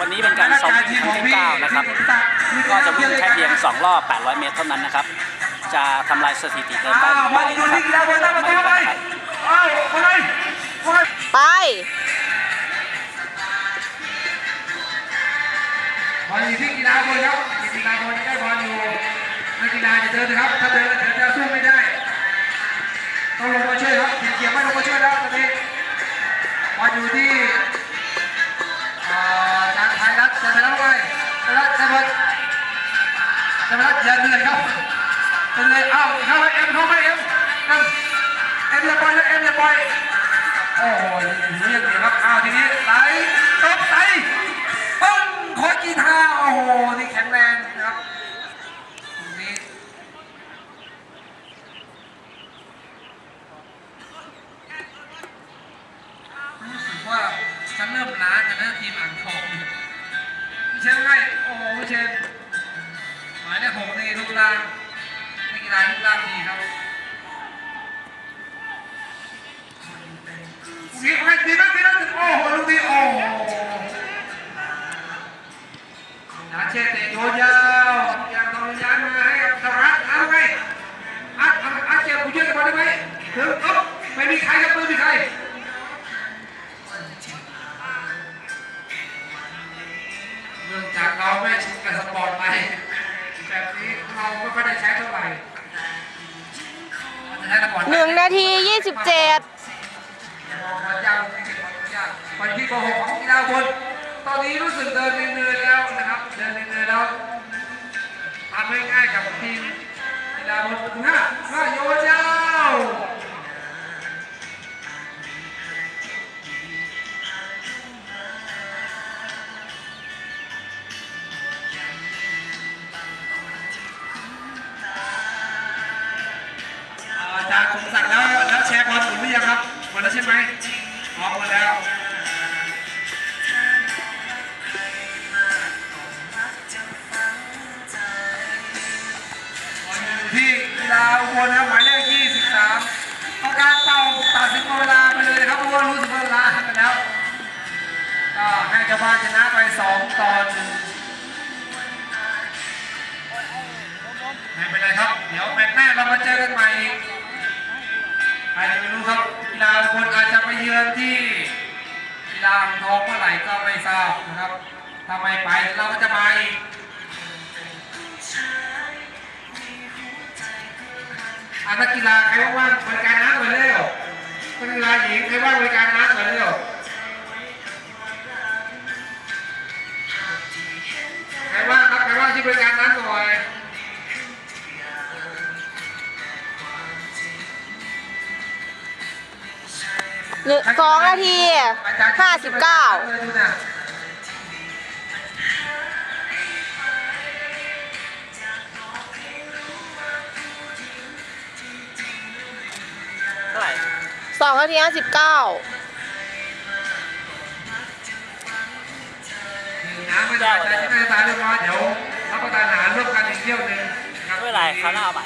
วันนี้เป็นการซ้อมวิ่งครั้งที่9นะครับ ก็จะวิ่งแค่เพียง 2 รอบ 800 เมตรเท่านั้นนะครับ จะทำลายสถิติเดิมได้หรือไม่นะครับมาดูกันครับเอาไปไปไปบอลอยู่ที่กีฬาบอลครับกีฬาบอลได้บอลอยู่นักกีฬาจะเดินนะครับ ถ้าเดินเดินจะสู้ไม่ได้ต้องลงมาช่วยครับทีมเกียร์ไม่ลงมาช่วยแล้วตอนนี้บอลอยู่ที่ จะไปรัฐอย่าเหนื่อยครับเป็นเลยเอ้าเข้าไปเอ็มเข้าไปเอ็มเอ็มเอ็มอย่าปล่อยนะเอ็มอย่าปล่อยโอ้ยเรียกเดียวครับอ้าวทีนี้ไหลตบไหลปึ้งขอกีทาโอ้โหนี่แข็งแรงนะครับตรงนี้รู้สึกว่าฉันเริ่มล้ากันนะทีมอ่างทองเนี่ยพี่เชนไงโอ้โหเชน หมายเลขหกในรูปร่างนักกีฬารูปร่างดีครับลูกนี้ให้ดีนะดีนะโอ้โหลูกนี้โอ้โหนาเชตเตโยยาวยังต้องย้ายมาให้กับธรรมรัฐเอาไงอัดอัดอัดเจ็บกูช่วยกันได้ไหมถึงอ๊บไม่มีใครครับไม่มีใครเนื่องจากเราไม่ชินกับสปอร์ตไลท์ แบบนี้เราไม่ค่อยได้ใช้เท่าไหร่เราจะใช้สปอร์ตไลท์หนึ่งนาทียี่สิบเจ็ดวันที่โกหกของกีฬาบนตอนนี้รู้สึกเดินเนินๆแล้วนะครับ เดินเนินๆแล้วทำให้ง่ายกับทีมกีฬาบนประตูห้าห้าโยนยาว ดแล้วใช่ไหมออกหมดแล้วที่กีฬาอุบลนะครับหมายเลข23ต้องการเป่าตัดสินเวลาไปเลยนะครับเพราะว่ารู้สึกว่าเวลาไปแล้วก็ให้เจ้าบ้านชนะไป 2 ต่อหนึ่งไม่เป็นไรครับ เดี๋ยวแมตช์หน้าเรามาเจอกันใหม่ เยือนที่กีฬาอ่างทองเมื่อไหร่ก็ไม่ทราบนะครับถ้าไมไปเราก็จะมาอีกอานักกีฬาใครว่างบริการน้ำหน่อยเร็วนักกีฬาหญิงใครว่างบริการน้ำหน่อยเร็วใครว่างครับใครว่างที่บริการ หนึ่งสองนาทีห้าสิบเก้าเท่าไหร่สองนาทีห้าสิบเก้าน้ำไม่ได้ใช้ที่ไม่ได้ตายเรียบร้อยเดี๋ยวรับประทานอาหารร่วมกันอีกเที่ยวหนึ่งนะครับไม่เป็นไรคราวหน้าเอาใหม่